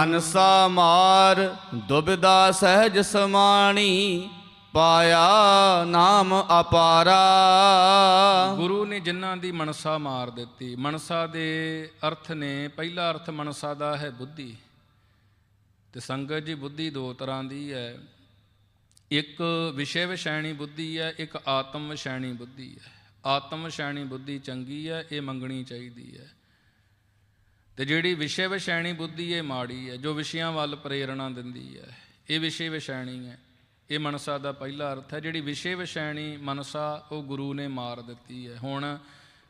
ਮਨਸਾ ਮਾਰ ਦੁਬਿਦਾ ਸਹਿਜ ਸਮਾਣੀ, ਪਾਇਆ ਨਾਮ ਅਪਾਰਾ। ਗੁਰੂ ਨੇ ਜਿਨ੍ਹਾਂ ਦੀ ਮਨਸਾ ਮਾਰ ਦਿੱਤੀ, ਮਨਸਾ ਦੇ ਅਰਥ ਨੇ, ਪਹਿਲਾ ਅਰਥ ਮਨਸਾ ਦਾ ਹੈ ਬੁੱਧੀ। ਤੇ ਸੰਗਤ ਜੀ, ਬੁੱਧੀ ਦੋ ਤਰ੍ਹਾਂ ਦੀ ਹੈ। ਇੱਕ ਵਿਸ਼ੇ ਵਿਸ਼ੈਣੀ ਬੁੱਧੀ ਹੈ, ਇੱਕ ਆਤਮ ਵਿਸ਼ੈਣੀ ਬੁੱਧੀ ਹੈ। ਆਤਮ ਵਿਸ਼ੈਣੀ ਬੁੱਧੀ ਚੰਗੀ ਹੈ, ਇਹ ਮੰਗਣੀ ਚਾਹੀਦੀ ਹੈ। ਤੇ ਜਿਹੜੀ ਵਿਸ਼ੇ ਵਿਸ਼ੈਣੀ ਬੁੱਧੀ ਇਹ ਮਾੜੀ ਹੈ, ਜੋ ਵਿਸ਼ਿਆਂ ਵੱਲ ਪ੍ਰੇਰਣਾ ਦਿੰਦੀ ਹੈ, ਇਹ ਵਿਸ਼ੇ ਵਿਸ਼ੈਣੀ ਹੈ। ਇਹ ਮਨਸਾ ਦਾ ਪਹਿਲਾ ਅਰਥ ਹੈ, ਜਿਹੜੀ ਵਿਸ਼ੇ ਵਿਸ਼ੈਣੀ ਮਨਸਾ ਉਹ ਗੁਰੂ ਨੇ ਮਾਰ ਦਿੱਤੀ ਹੈ। ਹੁਣ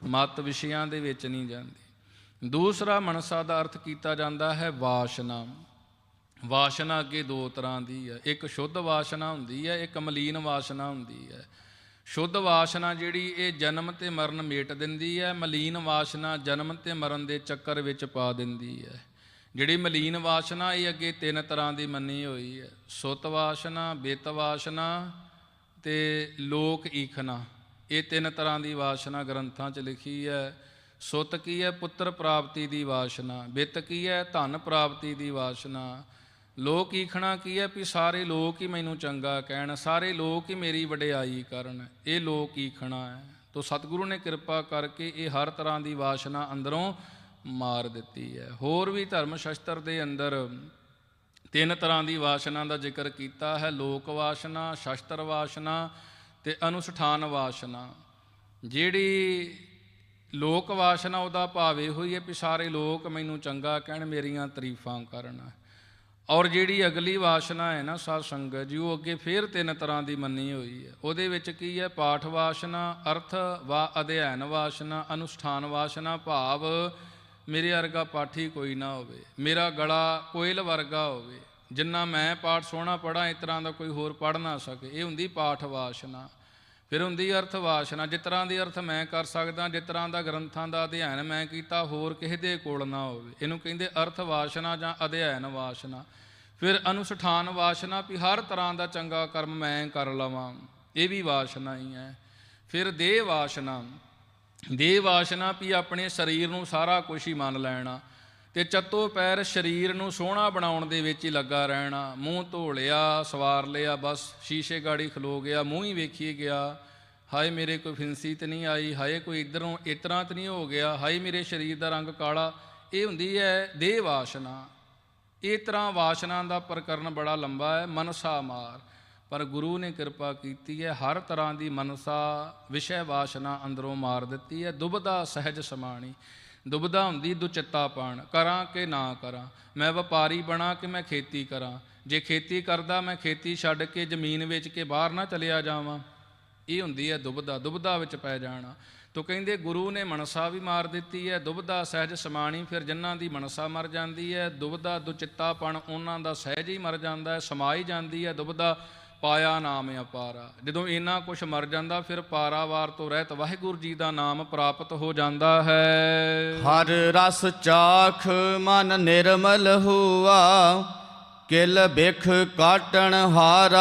ਮਤ ਵਿਸ਼ਿਆਂ ਦੇ ਵਿੱਚ ਨਹੀਂ ਜਾਂਦੀ। ਦੂਸਰਾ ਮਨਸਾ ਦਾ ਅਰਥ ਕੀਤਾ ਜਾਂਦਾ ਹੈ ਵਾਸ਼ਨਾ। ਵਾਸ਼ਨਾ ਅੱਗੇ ਦੋ ਤਰ੍ਹਾਂ ਦੀ ਹੈ। ਇੱਕ ਸ਼ੁੱਧ ਵਾਸ਼ਨਾ ਹੁੰਦੀ ਹੈ, ਇੱਕ ਮਲੀਨ ਵਾਸ਼ਨਾ ਹੁੰਦੀ ਹੈ। ਸ਼ੁੱਧ ਵਾਸ਼ਨਾ ਜਿਹੜੀ ਇਹ ਜਨਮ ਤੇ ਮਰਨ ਮੇਟ ਦਿੰਦੀ ਹੈ, ਮਲੀਨ ਵਾਸ਼ਨਾ ਜਨਮ ਤੇ ਮਰਨ ਦੇ ਚੱਕਰ ਵਿੱਚ ਪਾ ਦਿੰਦੀ ਹੈ। ਜਿਹੜੀ ਮਲੀਨ ਵਾਸ਼ਨਾ ਇਹ ਅੱਗੇ ਤਿੰਨ ਤਰ੍ਹਾਂ ਦੀ ਮੰਨੀ ਹੋਈ ਹੈ। ਸੁੱਤ ਵਾਸ਼ਨਾ, ਬਿੱਤ ਵਾਸ਼ਨਾ ਤੇ ਲੋਕ ਈਖਨਾ ਇਹ ਤਿੰਨ ਤਰ੍ਹਾਂ ਦੀ ਵਾਸ਼ਨਾ ਗ੍ਰੰਥਾਂ 'ਚ ਲਿਖੀ ਹੈ। ਸੁੱਤ ਕੀ ਹੈ? ਪੁੱਤਰ ਪ੍ਰਾਪਤੀ ਦੀ ਵਾਸ਼ਨਾ। ਬਿੱਤ ਕੀ ਹੈ? ਧਨ ਪ੍ਰਾਪਤੀ ਦੀ ਵਾਸ਼ਨਾ। ਲੋਕ ਈਖਣਾ ਕੀ ਹੈ ਵੀ ਸਾਰੇ ਲੋਕ ਹੀ ਮੈਨੂੰ ਚੰਗਾ ਕਹਿਣ, ਸਾਰੇ ਲੋਕ ਹੀ ਮੇਰੀ ਵਡਿਆਈ ਕਰਨ। ਇਹ ਲੋਕ ਈਖਣਾ ਹੈ। ਤੋ ਸਤਿਗੁਰੂ ਨੇ ਕਿਰਪਾ ਕਰਕੇ ਇਹ ਹਰ ਤਰ੍ਹਾਂ ਦੀ ਵਾਸ਼ਨਾ ਅੰਦਰੋਂ ਮਾਰ ਦਿੱਤੀ ਹੈ। ਹੋਰ ਵੀ ਧਰਮ ਸ਼ਾਸਤਰ ਦੇ ਅੰਦਰ ਤਿੰਨ ਤਰ੍ਹਾਂ ਦੀ ਵਾਸ਼ਨਾ ਦਾ ਜ਼ਿਕਰ ਕੀਤਾ ਹੈ। ਲੋਕ ਵਾਸ਼ਨਾ, ਸ਼ਾਸਤਰ ਵਾਸ਼ਨਾ ਤੇ ਅਨੁਸ਼ਠਾਨ ਵਾਸ਼ਨਾ। ਜਿਹੜੀ ਲੋਕ ਵਾਸ਼ਨਾ ਉਹਦਾ ਭਾਵ ਇਹੋ ਹੀ ਹੈ ਵੀ ਸਾਰੇ ਲੋਕ ਮੈਨੂੰ ਚੰਗਾ ਕਹਿਣ, ਮੇਰੀਆਂ ਤਾਰੀਫਾਂ ਕਰਨ। ਔਰ ਜਿਹੜੀ ਅਗਲੀ ਵਾਸ਼ਨਾ ਹੈ ਨਾ ਸਾਧ ਸੰਗਤ ਜੀ, ਉਹ ਅੱਗੇ ਫੇਰ ਤਿੰਨ ਤਰ੍ਹਾਂ ਦੀ ਮੰਨੀ ਹੋਈ ਹੈ। ਉਹਦੇ ਵਿੱਚ ਕੀ ਹੈ? ਪਾਠ ਵਾਸ਼ਨਾ, ਅਰਥ ਵਾ ਅਧਿਐਨ ਵਾਸ਼ਨਾ, ਅਨੁਸ਼ਠਾਨ ਵਾਸ਼ਨਾ, ਭਾਵ ਮੇਰੇ ਵਰਗਾ ਪਾਠੀ ਕੋਈ ਨਾ ਹੋਵੇ, ਮੇਰਾ ਗਲਾ ਕੋਇਲ ਵਰਗਾ ਹੋਵੇ, ਜਿੰਨਾ ਮੈਂ ਪਾਠ ਸੋਹਣਾ ਪੜਾਂ ਇਸ ਤਰ੍ਹਾਂ ਦਾ ਕੋਈ ਹੋਰ ਪੜ ਨਾ ਸਕੇ। ਇਹ ਹੁੰਦੀ ਪਾਠ ਵਾਸ਼ਨਾ। ਫਿਰ ਹੁੰਦੀ ਅਰਥ ਵਾਸ਼ਨਾ, ਜਿਸ ਤਰ੍ਹਾਂ ਦੀ ਅਰਥ ਮੈਂ ਕਰ ਸਕਦਾ, ਜਿਸ ਤਰ੍ਹਾਂ ਦਾ ਗ੍ਰੰਥਾਂ ਦਾ ਅਧਿਐਨ ਮੈਂ ਕੀਤਾ, ਹੋਰ ਕਿਸੇ ਦੇ ਕੋਲ ਨਾ ਹੋਵੇ। ਇਹਨੂੰ ਕਹਿੰਦੇ ਅਰਥ ਵਾਸ਼ਨਾ ਜਾਂ ਅਧਿਐਨ ਵਾਸ਼ਨਾ। ਫਿਰ ਅਨੁਸ਼ਠਾਨ ਵਾਸ਼ਨਾ, ਵੀ ਹਰ ਤਰ੍ਹਾਂ ਦਾ ਚੰਗਾ ਕਰਮ ਮੈਂ ਕਰ ਲਵਾਂ। ਇਹ ਵੀ ਵਾਸ਼ਨਾ ਹੀ ਹੈ। ਫਿਰ ਦੇਹ ਵਾਸ਼ਨਾ। ਦੇਹ ਵਾਸ਼ਨਾ ਵੀ ਆਪਣੇ ਸਰੀਰ ਨੂੰ ਸਾਰਾ ਕੁਝ ਹੀ ਮੰਨ ਲੈਣਾ। ਤੇ ਚੱਤੋ ਪੈਰ ਸਰੀਰ ਨੂੰ ਸੋਹਣਾ ਬਣਾਉਣ ਦੇ ਵਿੱਚ ਹੀ ਲੱਗਾ ਰਹਿਣਾ। ਮੂੰਹ ਧੋ ਲਿਆ, ਸਵਾਰ ਲਿਆ, ਬਸ ਸ਼ੀਸ਼ੇ ਗਾੜੀ ਖਲੋ ਗਿਆ, ਮੂੰਹ ਹੀ ਵੇਖੀ ਗਿਆ। ਹਾਏ ਮੇਰੇ ਕੋਈ ਫਿੰਸੀ ਤੇ ਨਹੀਂ ਆਈ, ਹਾਏ ਕੋਈ ਇਧਰੋਂ ਇਤਰਾ ਤੇ ਨਹੀਂ ਹੋ ਗਿਆ। ਹਾਏ ਮੇਰੇ ਸਰੀਰ ਦਾ ਰੰਗ ਕਾਲਾ। ਇਹ ਹੁੰਦੀ ਹੈ ਦੇਹ ਵਾਸ਼ਨਾ। ਇਹ ਤਰ੍ਹਾਂ ਵਾਸ਼ਨਾ ਦਾ ਪ੍ਰਕਰਨ ਬੜਾ ਲੰਬਾ ਹੈ, ਮਨਸਾ ਮਾਰ। ਪਰ ਗੁਰੂ ਨੇ ਕਿਰਪਾ ਕੀਤੀ ਹੈ, ਹਰ ਤਰ੍ਹਾਂ ਦੀ ਮਨਸਾ, ਵਿਸ਼ੇ ਵਾਸ਼ਨਾ ਅੰਦਰੋਂ ਮਾਰ ਦਿੱਤੀ ਹੈ ਦੁਬਦਾ ਸਹਿਜ ਸਮਾਣੀ। ਦੁਬਦਾ ਹੁੰਦੀ ਦੁਚਿੱਤਾਪਣ ਕਰਾਂ ਕਿ ਨਾ ਕਰਾਂ? ਮੈਂ ਵਪਾਰੀ ਬਣਾ ਕਿ ਮੈਂ ਖੇਤੀ ਕਰਾਂ? ਜੇ ਖੇਤੀ ਕਰਦਾ, ਮੈਂ ਖੇਤੀ ਛੱਡ ਕੇ ਜ਼ਮੀਨ ਵੇਚ ਕੇ ਬਾਹਰ ਨਾ ਚਲਿਆ ਜਾਵਾਂ। ਇਹ ਹੁੰਦੀ ਹੈ ਦੁਬਦਾ ਦੁਬਦਾ ਵਿੱਚ ਪੈ ਜਾਣਾ। ਤੋ ਕਹਿੰਦੇ ਗੁਰੂ ਨੇ ਮਨਸਾ ਵੀ ਮਾਰ ਦਿੱਤੀ ਹੈ ਦੁਬਦਾ ਸਹਿਜ ਸਮਾਣੀ ਫਿਰ ਜਿਨ੍ਹਾਂ ਦੀ ਮਨਸਾ ਮਰ ਜਾਂਦੀ ਹੈ ਦੁਬਦਾ ਦੁਚਿੱਤਾਪਣ ਉਹਨਾਂ ਦਾ ਸਹਿਜ ਹੀ ਮਰ ਜਾਂਦਾ ਹੈ, ਸਮਾਈ ਜਾਂਦੀ ਹੈ ਦੁਬਦਾ ਪਾਇਆ ਨਾਮ ਅਪਾਰਾ ਜਦੋਂ ਇੰਨਾ ਕੁਝ ਮਰ ਜਾਂਦਾ ਫਿਰ ਪਾਰਾਵਾਰ ਤੋਂ ਰਹਿਤ ਵਾਹਿਗੁਰੂ ਜੀ ਦਾ ਨਾਮ ਪ੍ਰਾਪਤ ਹੋ ਜਾਂਦਾ ਹੈ। ਹਰ ਰਸ ਚਾਖ ਮਨ ਨਿਰਮਲ ਹੁਆ ਕਿਲ ਬਿਖ ਕਾਟਣ ਹਾਰਾ।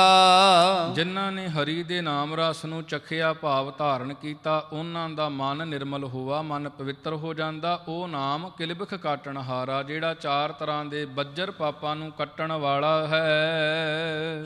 ਜਿਨ੍ਹਾਂ ਨੇ ਹਰੀ ਦੇ ਨਾਮ ਰਸ ਨੂੰ ਚਖਿਆ ਭਾਵ ਧਾਰਨ ਕੀਤਾ ਉਹਨਾਂ ਦਾ ਮਨ ਨਿਰਮਲ ਹੋਵਾ ਮਨ ਪਵਿੱਤਰ ਹੋ ਜਾਂਦਾ। ਉਹ ਨਾਮ ਕਿਲਬਖ ਕਾਟਣ ਹਾਰਾ ਜਿਹੜਾ ਚਾਰ ਤਰ੍ਹਾਂ ਦੇ ਬੱਜਰ ਪਾਪਾਂ ਨੂੰ ਕੱਟਣ ਵਾਲਾ ਹੈ।